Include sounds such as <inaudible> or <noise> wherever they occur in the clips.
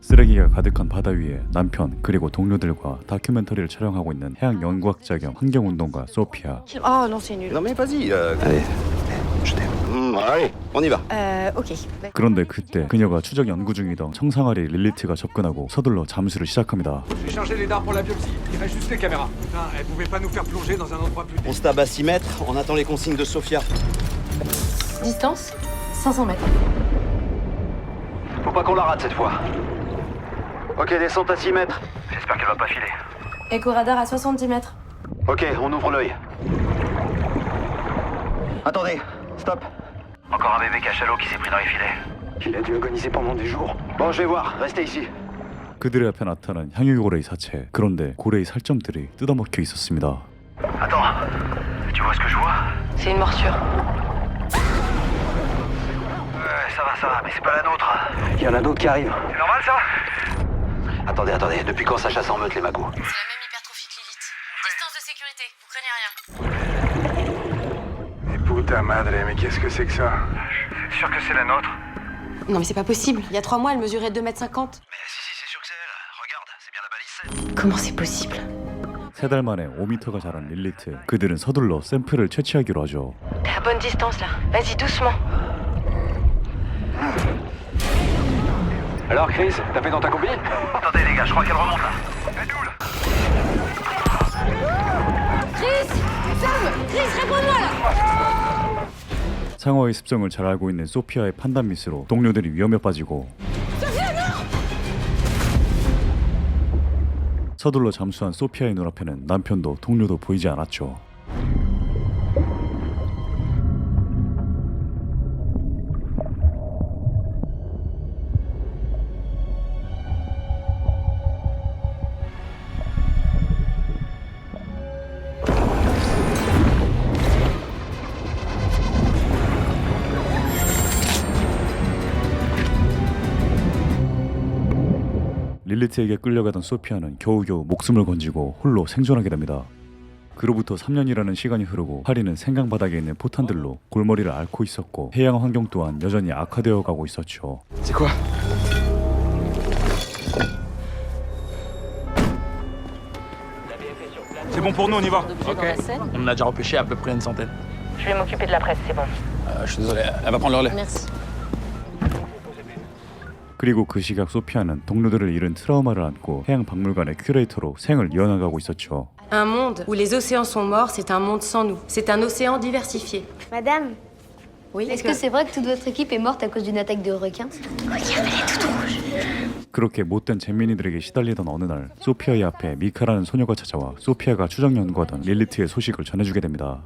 쓰레기가 가득한 바다 위에 남편 그리고 동료들과 다큐멘터리를 촬영하고 있는 해양 연구학자 겸 환경운동가 소피아 Oh non, c'est nul. Non mais vas-y. euh, Allez, je t'aime. Hum, allez, on y va. Euh, ok. 그런데 그때 그녀가 추적 연구 중이던 청상아리 릴리트가 접근하고 서둘러 잠수를 시작합니다 J'ai chargé les dards pour la biopsie. Il reste juste les caméras. Putain, elle pouvait pas nous faire plonger dans un endroit plus... On se tape à 6 mètres, on attend les consignes de Sofia. Distance 500 mètres. Faut pas qu'on la rate cette fois. Ok, descente à 6 mètres. J'espère qu'elle va pas filer. Éco-radar à 70 mètres. Ok, on ouvre l'œil. Attendez, stop. Encore un bébé cachalot qui s'est pris dans les filets. Il a dû agoniser pendant des jours. Bon, je vais voir, restez ici. 그들의 앞에 나타난 향유고래의 사체 그런데 고래의 살점들이 뜯어먹혀 있었습니다 Attends, tu vois ce que je vois C'est une morsure. Ouais, ça va, ça va, mais c'est pas la nôtre. Il y en a d'autres qui arrivent. C'est normal ça Attendez, attendez, depuis quand ça chasse en meute les magous C'est la même hypertrophie que Lilith. Distance de sécurité, vous craignez rien. Mais puta madre, mais qu'est-ce que c'est que ça C'est sûr que c'est la nôtre Non, mais c'est pas possible. Il y a trois mois, elle mesurait 2 mètres 50. Mais si, si, c'est sûr que c'est elle. Regarde, c'est bien la balise 7. Comment c'est possible 세 달 만에 5m가 자란 릴리트 그들은 서둘러 샘플을 채취하기로 하죠 T'es à bonne distance là. Vas-y, doucement. Alors Chris, t'as fait dans ta combi Attendez les gars, je crois qu'elle remonte là. Elle est où là 상어의 습성을 잘 알고 있는 소피아의 판단 미스로 동료들이 위험에 빠지고 서둘러 잠수한 소피아의 눈앞에는 남편도 동료도 보이지 않았죠. 릴리트에게 끌려가던 소피아는 겨우겨우 목숨을 건지고 홀로 생존하게 됩니다. 그로부터 3년이라는 시간이 흐르고 파리는 생강 바닥에 있는 포탄들로 골머리를 앓고 있었고 해양 환경 또한 여전히 악화되어 가고 있었죠. C'est quoi C'est bon pour nous, on y va. On en a déjà repêché à peu près une centaine. Je vais m'occuper de la presse, c'est bon. Euh, je suis désolé, elle va prendre le relais. Merci. 그리고 그 시각 소피아는 동료들을 잃은 트라우마를 안고 해양 박물관의 큐레이터로 생을 이어나가고 있었죠. Un monde où les océans sont morts, c'est un monde sans nous. C'est un océan diversifié. Madame, Oui, est-ce que c'est vrai que toute votre équipe est morte à cause d'une attaque de requins 그렇게 못된 잼민이들에게 시달리던 어느 날 소피아의 앞에 미카라는 소녀가 찾아와 소피아가 추적 연구하던 릴리트의 소식을 전해주게 됩니다.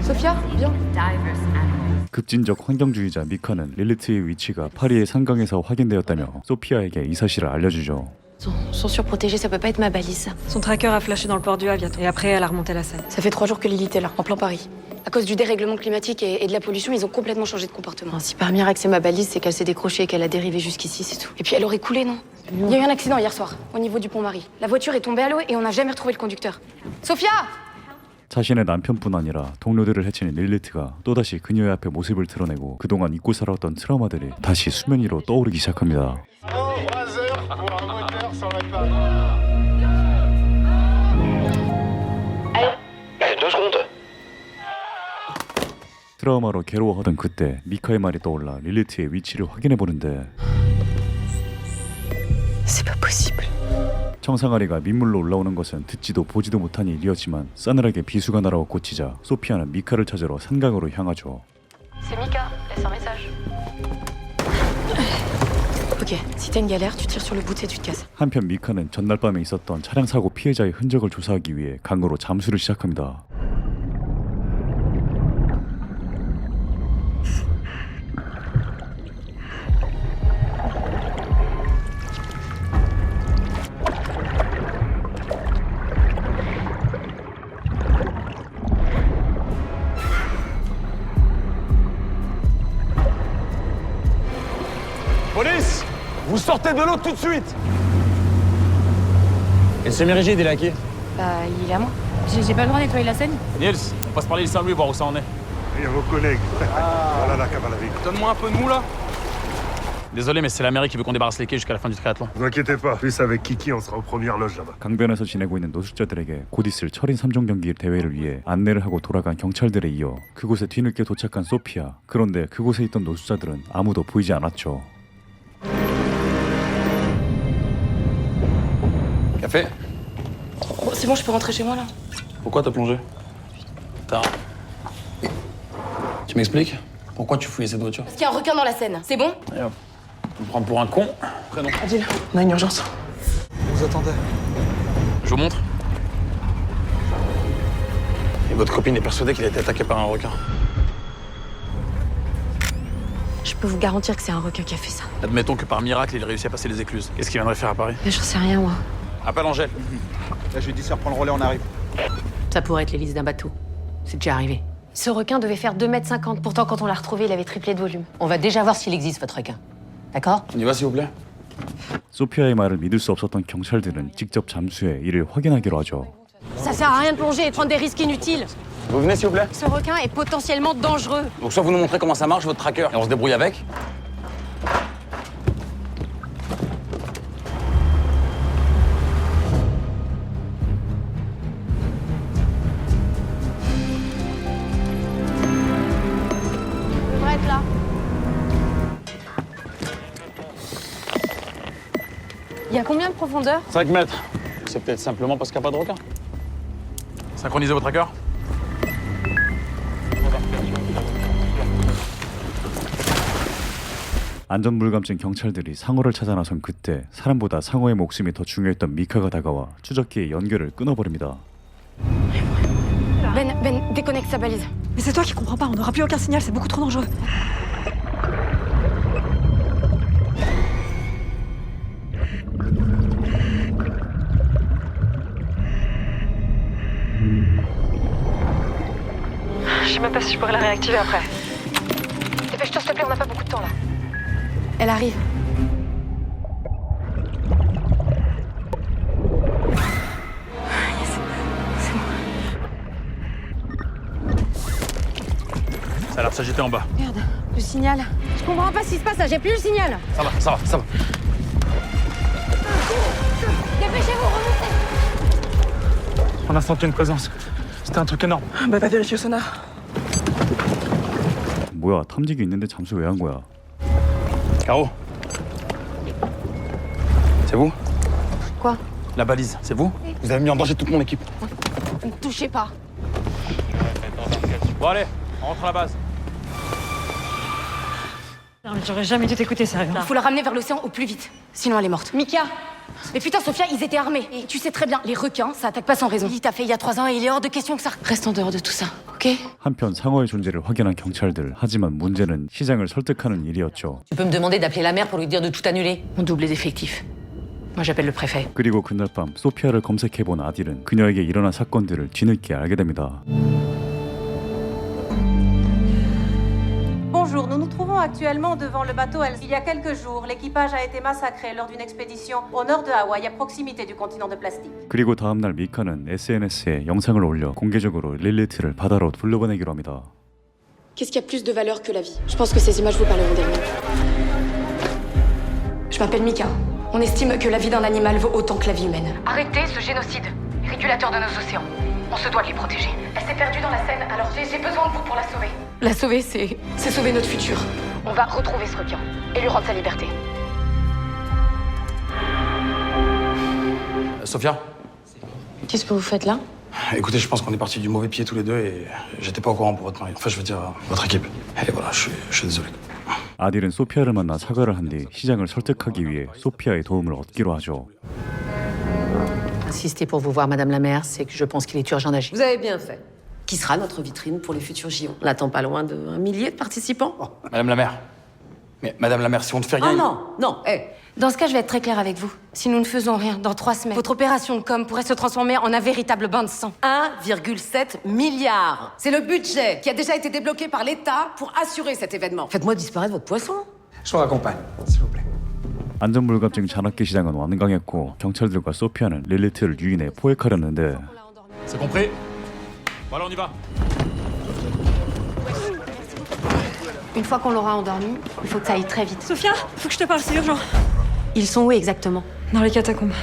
Sophia, viens. 급진적 환경주의자 미카는 릴리트의 위치가 파리의 상강에서 확인되었다며 소피아에게 이 sa실을 알려주죠. Sont, sont surprotégés, ça peut pas être ma balise, ça. Son tracker a flashé dans le port du Havre et après elle a remonté la scène. Ça fait trois jours que Lilith est là, en plein Paris. À cause du dérèglement climatique et, et de la pollution, ils ont complètement changé de comportement. Bon, si par miracle c'est ma balise, c'est qu'elle s'est décrochée et qu'elle a dérivé jusqu'ici, c'est tout. Et puis elle aurait coulé, non Il y a eu un accident hier soir, au niveau du pont-Marie. La voiture est tombée à l'eau et on n'a jamais retrouvé le conducteur. Sophia 자신의 남편뿐 아니라 동료들을 해치는 릴리트가 또다시 그녀의 앞에 모습을 드러내고 그동안 잊고 살았던 트라우마들이 다시 수면 위로 떠오르기 시작합니다. 트라우마로 괴로워하던 그때 미카의 말이 떠올라 릴리트의 위치를 확인해 보는데 C'est pas possible. 청상아리가 민물로 올라오는 것은 듣지도 보지도 못한 일이었지만 싸늘하게 비수가 날아와 꽂히자 소피아는 미카를 찾으러 산강으로 향하죠. C'est Mika, laisse un message. Ok, si t'as une galère, tu tires sur le bout et tu te casses. 한편 미카는 전날 밤에 있었던 차량 사고 피해자의 흔적을 조사하기 위해 강으로 잠수를 시작합니다. Vous sortez de l'eau tout de suite Et le semi-rigide, il est à qui Bah, il est à moi. J'ai pas le droit de nettoyer la scène Niels, on passe par l'île Saint-Louis voir où ça en est. Il y a vos collègues. Voilà la cavalerie. Donne-moi un peu de mou là Désolé, mais c'est la mairie qui veut qu'on débarrasse les quais jusqu'à la fin du triathlon. Vous inquiétez pas, plus avec Kiki, on sera aux premières loges là-bas. 강변에서 지내고 있는 노숙자들에게 곧 있을 철인 3종 경기 대회를 위해 안내를 하고 돌아간 경찰들에 이어 그곳에 뒤늦게 도착한 소피아. 그런데 그곳에 있던 노숙자들은 아무도 보이지 않았죠. Café Bon, c'est bon, je peux rentrer chez moi là. Pourquoi t'as plongé Tard. Tu m'expliques Pourquoi tu fouillais cette voiture Parce qu'il y a un requin dans la Seine, c'est bon Et hop. Tu me prends pour un con Prénom. Adil. On a une urgence. On vous attendait. Je vous montre. Et votre copine est persuadée qu'il a été attaqué par un requin. Je peux vous garantir que c'est un requin qui a fait ça. Admettons que par miracle, il réussit à passer les écluses. Qu'est-ce qu'il viendrait faire à Paris Mais j'en sais rien, moi. Appelle Angèle. <laughs> Là, je lui dis, ça reprend le relais, on arrive. Ça pourrait être l'hélice d'un bateau. C'est déjà arrivé. Ce requin devait faire 2m50. Pourtant, quand on l'a retrouvé, il avait triplé de volume. On va déjà voir s'il existe, votre requin. D'accord On y va, s'il vous plaît 소피아의 말을 믿을 수 없었던 경찰들은 직접 잠수해 이를 확인하기로 하죠. Ça sert à rien de plonger et de prendre des risques inutiles. Vous venez, s'il vous plaît Ce requin est potentiellement dangereux. Donc soit vous nous montrez comment ça marche, votre tracker, et on se débrouille avec. combien de profondeur 5 mètres. C'est peut-être simplement parce qu'il n'y a pas de requin. Synchronisez vos trackers. 안전불감증 경찰들이 상어를 찾아 나선 그때 사람보다 상어의 목숨이 더 중요했던 미카가 다가와 추적기의 연결을 끊어버립니다. Ben, Ben, déconnecte sa balise. Mais c'est toi qui comprends pas, on n'aura plus aucun signal, c'est beaucoup trop dangereux. Je sais même pas si je pourrais la réactiver après. Dépêche-toi, s'il te plaît, on n'a pas beaucoup de temps là. Elle arrive. Ça a l'air de s'agiter en bas. Merde, le signal. Je comprends pas ce qui se passe là, j'ai plus le signal. Ça va, ça va, ça va. Dépêchez-vous, remontez. On a senti une présence. C'était un truc énorme. Bah va vérifier au sonar. 뭐야 탐지기 있는데 잠수 왜 한 거야? Caro C'est vous Quoi La balise, c'est vous Vous avez mis en danger toute mon équipe. Ne touchez pas. Bon allez, on rentre à la base. Non, mais j'aurais jamais dû t'écouter, sérieux. Il faut la ramener vers l'océan au plus vite. Sinon, elle est morte. Mika Mais putain, Sophia, ils étaient armés. Et tu sais très bien, les requins, ça attaque pas sans raison. Il t'a fait il y a trois ans et il est hors de question que ça. Reste en dehors de tout ça, Ok 한편 상어의 존재를 확인한 경찰들 하지만 문제는 시장을 설득하는 일이었죠. Tu peux me demander d'appeler la mère pour lui dire de tout annuler On double les effectifs. Moi, j'appelle le préfet. 그리고 그날 밤 소피아를 검색해본 아딜은 그녀에게 일어난 사건들을 뒤늦게 알게 됩니다. nous nous trouvons actuellement devant le bateau El. Il y a quelques jours, l'équipage a été massacré lors d'une expédition au nord de Hawaï, à proximité du continent de plastique. 그리고 다음날 미카는 SNS에 영상을 올려 공개적으로 릴리트를 바다로 불러보내기로 합니다. Qu'est-ce qui a plus de valeur que la vie Je pense que ces images vous parleront d'elles-mêmes. Je m'appelle Mika. On estime que la vie d'un animal vaut autant que la vie humaine. Arrêtez ce génocide, régulateur de nos océans. On se doit de les protéger. Elle s'est perdue dans la Seine, alors j'ai j'ai besoin de vous pour la sauver. La sauver, c'est. c'est sauver notre futur. On va retrouver ce requin et lui rendre sa liberté. Euh, Sophia Qu'est-ce que vous faites là Écoutez, je pense qu'on est parti du mauvais pied tous les deux et j'étais pas au courant pour votre mari. Enfin, je veux dire, euh, votre équipe. Et voilà, je suis, je suis désolé. 아딜은 소피아를 만나 사과를 한 뒤 시장을 설득하기 위해 소피아의 도움을 얻기로 하죠. Insister pour vous voir, Madame la maire, c'est que je pense qu'il est urgent d'agir. Vous avez bien fait. Qui sera notre vitrine pour les futurs JO On n'attend pas loin d'un millier de participants. Madame la maire. Mais Madame la maire, si on ne fait rien. Ah il- non, non, eh, Dans ce cas, je vais être très claire avec vous. Si nous ne faisons rien, dans trois semaines, votre opération de com pourrait se transformer en un véritable bain de sang. 1,7 milliard. C'est le budget qui a déjà été débloqué par l'État pour assurer cet événement. Faites-moi disparaître votre poisson. Je vous raccompagne, s'il vous plaît. 안전불감증 잔악기 시장은 완강했고 경찰들과 소피아는 릴리트를 유인해 포획하려는데 C'est compris Voilà, on y va. Une fois qu'on l'aura endormi, il faut que ça aille très vite. Sophia, faut que je te parle, c'est urgent. Ils sont où exactement Dans les catacombes.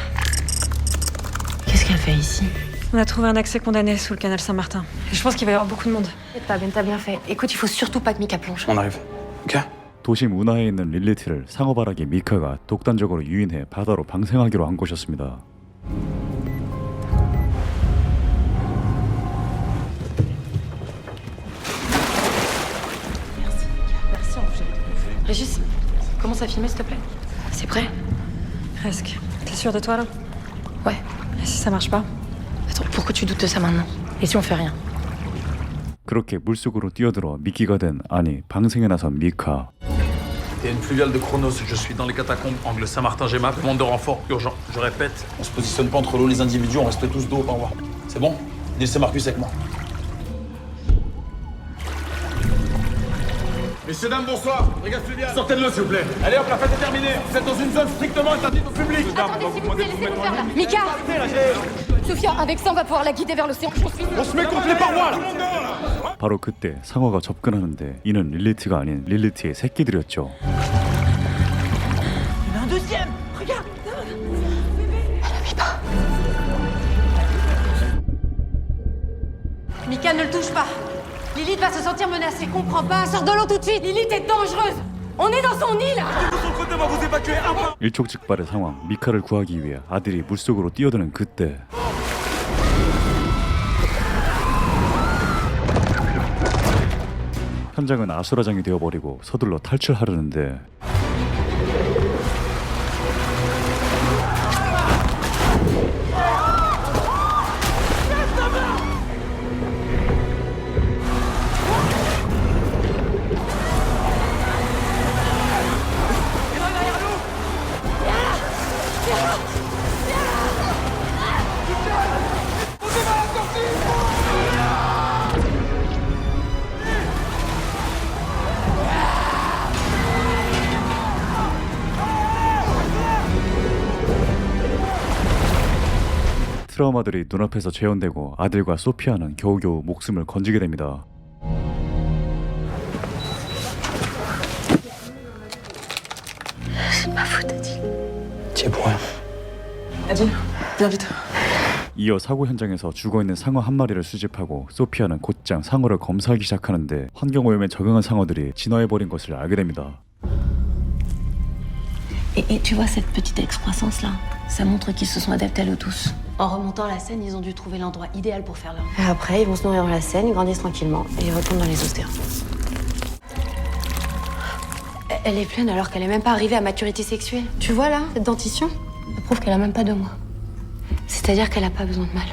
Qu'est-ce qu'elle fait ici On a trouvé un accès condamné sous le canal Saint-Martin. Et je pense qu'il va y avoir beaucoup de monde. T'as bien, t'as bien fait. Écoute, il faut surtout pas que Mika plonge. On arrive. Ok 도심 운하에 있는 릴리트를 상어바라기 미카가 독단적으로 유인해 바다로 방생하기로 한 곳이었습니다. Régis, commence à filmer, s'il te plaît. C'est prêt Presque. T'es sûr de toi, là Ouais. Et si ça marche pas Attends, pourquoi tu doutes de ça maintenant Et si on fait rien 그렇게 물속으로 뛰어들어 미끼가 된 아니 방생에 나선 미카. Il y a une fluviale de Chronos, je suis dans les catacombes, angle Saint-Martin-Gemma, demande de renfort urgent. Je répète, On se positionne pas entre l'eau les individus, on reste tous dos au revoir. C'est bon Laissez Marcus avec moi. Messieurs, dames, bonsoir. Brigade fluviale. Sortez de l'eau, s'il vous plaît. Allez hop, la fête est terminée. Vous êtes dans une zone strictement interdite au public. Attendez, s'il vous plaît, laissez-nous faire là. Mika Sophia, avec ça, on va pouvoir la guider vers l'océan. Je suis. On se met contre les parois, là. 바로 그때 상어가 접근하는데 이는 릴리트가 아닌 릴리트의 새끼들이었죠. Mika, ne le touche pas. Lilith va se sentir menacée, comprends pas. Sors de l'eau tout de suite. Lilith est dangereuse. On est dans son nid là. 일촉즉발의 상황. 미카를 구하기 위해 아들이 물속으로 뛰어드는 그때 현장은 아수라장이 되어버리고 서둘러 탈출하려는데 트라우마들이 눈앞에서 재현되고 아들과 소피아는 겨우겨우 목숨을 건지게 됩니다. 이어 사고 현장에서 죽어 있는 상어 한 마리를 수집하고 소피아는 곧장 상어를 검사하기 시작하는데 환경 오염에 적응한 상어들이 진화해 버린 것을 알게 됩니다. et, et tu vois cette petite excroissance là Ça montre qu'ils se sont adaptés à l'eau douce. En remontant la Seine, ils ont dû trouver l'endroit idéal pour faire leur. Et après, ils vont se nourrir dans la Seine, ils grandissent tranquillement et ils retournent dans les océans. Elle est pleine alors qu'elle est même pas arrivée à maturité sexuelle. Tu vois là, cette dentition Ça prouve qu'elle a même pas deux mois. C'est-à-dire qu'elle a pas besoin de mal.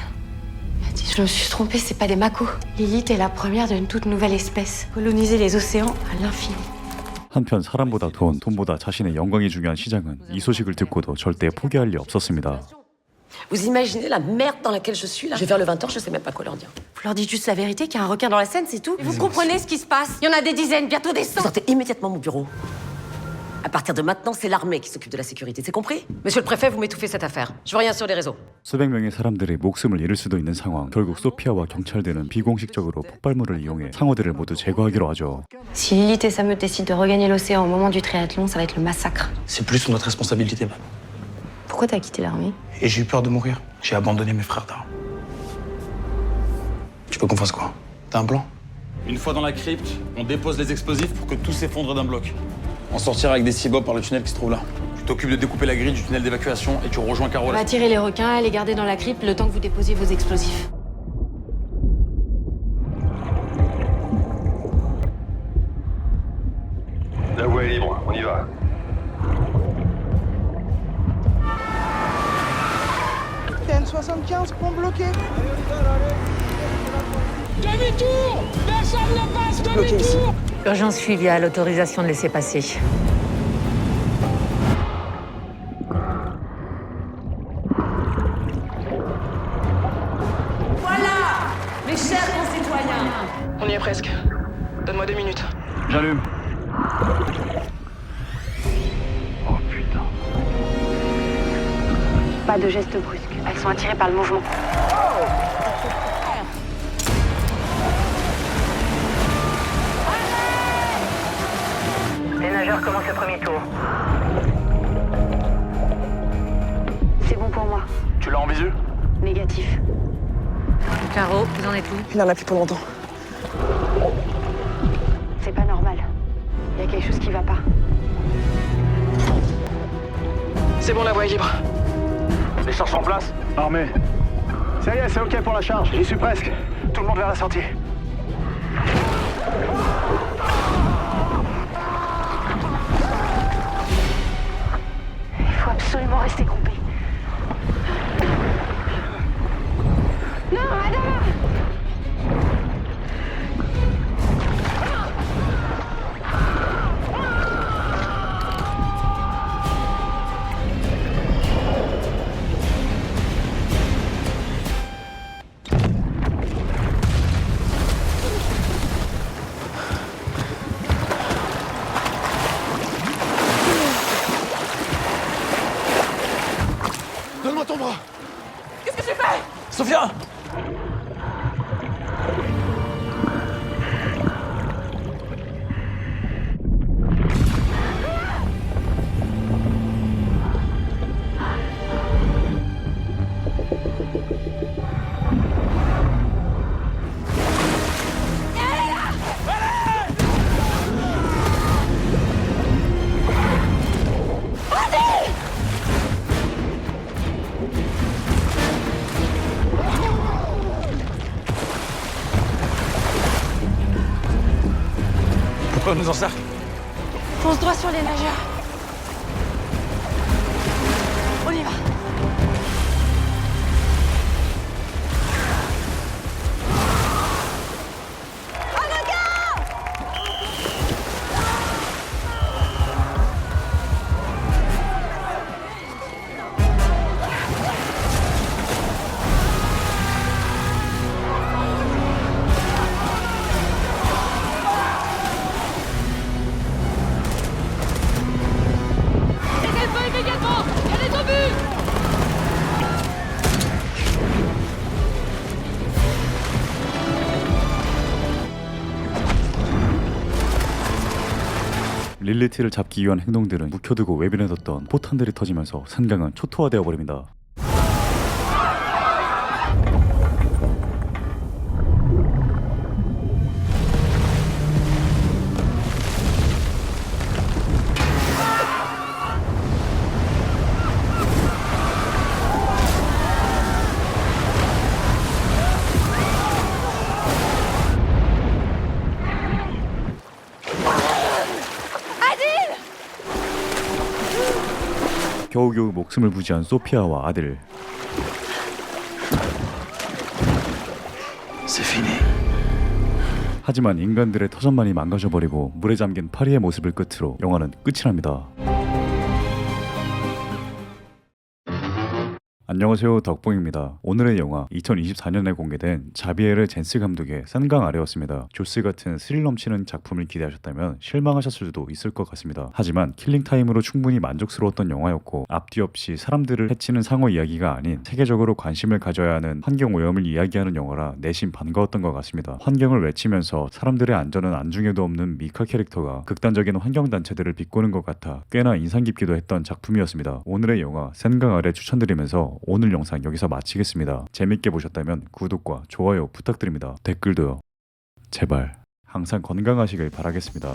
Elle dit, Je me suis trompée, c'est pas des macos. Lilith est la première d'une toute nouvelle espèce. Coloniser les océans à l'infini. 한편 사람보다 돈, 돈보다 자신의 영광이 중요한 시장은 이 소식을 듣고도 절대 포기할 리 없었습니다. Vous imaginez la merde dans laquelle je suis là Je vais faire le 20h, je sais même pas quoi leur dire. Vous leur dites juste la vérité qu'il y a un requin dans la Seine, c'est tout. Vous comprenez ce qui se passe Il y en a des dizaines, bientôt des cents. Sortez immédiatement mon bureau. À partir de maintenant, c'est l'armée qui s'occupe de la sécurité, c'est compris Monsieur le préfet, vous m'étouffez cette affaire. Je veux rien sur les réseaux. 수백 명의 사람들이 목숨을 잃을 수도 있는 상황. 결국 소피아와 경찰들은 비공식적으로 폭발물을 이용해 상어들을 모두 제거하기로 하죠. Si Lilith et sa meute décident de regagner l'océan au moment du triathlon, ça va être le massacre. C'est plus sous notre responsabilité, même. Pourquoi t'as quitté l'armée? Et j'ai eu peur de mourir. J'ai abandonné mes frères d'armes. Tu veux qu'on fasse quoi? T'as un plan? Une fois dans la crypte, on dépose les explosifs pour que tout s'effondre d'un bloc. On sortira avec des cibos par le tunnel qui se trouve là. Tu t'occupes de découper la grille du tunnel d'évacuation et tu rejoins On Carole. va attirer les requins et les garder dans la crypte le temps que vous déposiez vos explosifs. La voie est libre, on y va. TN75, pont bloqué. Urgence fluviale, autorisation de laisser passer. Par le mouvement. nageurs commencent le premier tour. C'est bon pour moi. Tu l'as en visu Négatif. Caro, vous en êtes où? Il en a plus pour longtemps. C'est pas normal. Il y a quelque chose qui va pas. C'est bon, la voie est libre. Charges en place Armé. Ça y est, c'est ok pour la charge. J'y suis presque. Tout le monde vers la sortie. Qu'est-ce que tu fais Sophia On nous encercle Fonce droit sur les nageurs. On y va. 릴리티를 잡기 위한 행동들은 묵혀두고 외면해뒀던 포탄들이 터지면서 산강은 초토화되어 버립니다. 겨우겨우 목숨을 부지한 소피아와 아들. 하지만 인간들의 터전만이 망가져버리고 물에 잠긴 파리의 모습을 끝으로 영화는 끝이 납니다. 안녕하세요 덕봉입니다. 오늘의 영화 2024년에 공개된 자비에르 젠스 감독의 산강 아래였습니다. 조스 같은 스릴 넘치는 작품을 기대하셨다면 실망하셨을 수도 있을 것 같습니다. 하지만 킬링타임으로 충분히 만족스러웠던 영화였고 앞뒤 없이 사람들을 해치는 상어 이야기가 아닌 세계적으로 관심을 가져야 하는 환경오염을 이야기하는 영화라 내심 반가웠던 것 같습니다. 환경을 외치면서 사람들의 안전은 안중에도 없는 미카 캐릭터가 극단적인 환경단체들을 비꼬는 것 같아 꽤나 인상 깊기도 했던 작품이었습니다. 오늘의 영화 센강 아래 추천드리면서 오늘 영상 여기서 마치겠습니다. 재밌게 보셨다면 구독과 좋아요 부탁드립니다. 댓글도요. 제발 항상 건강하시길 바라겠습니다.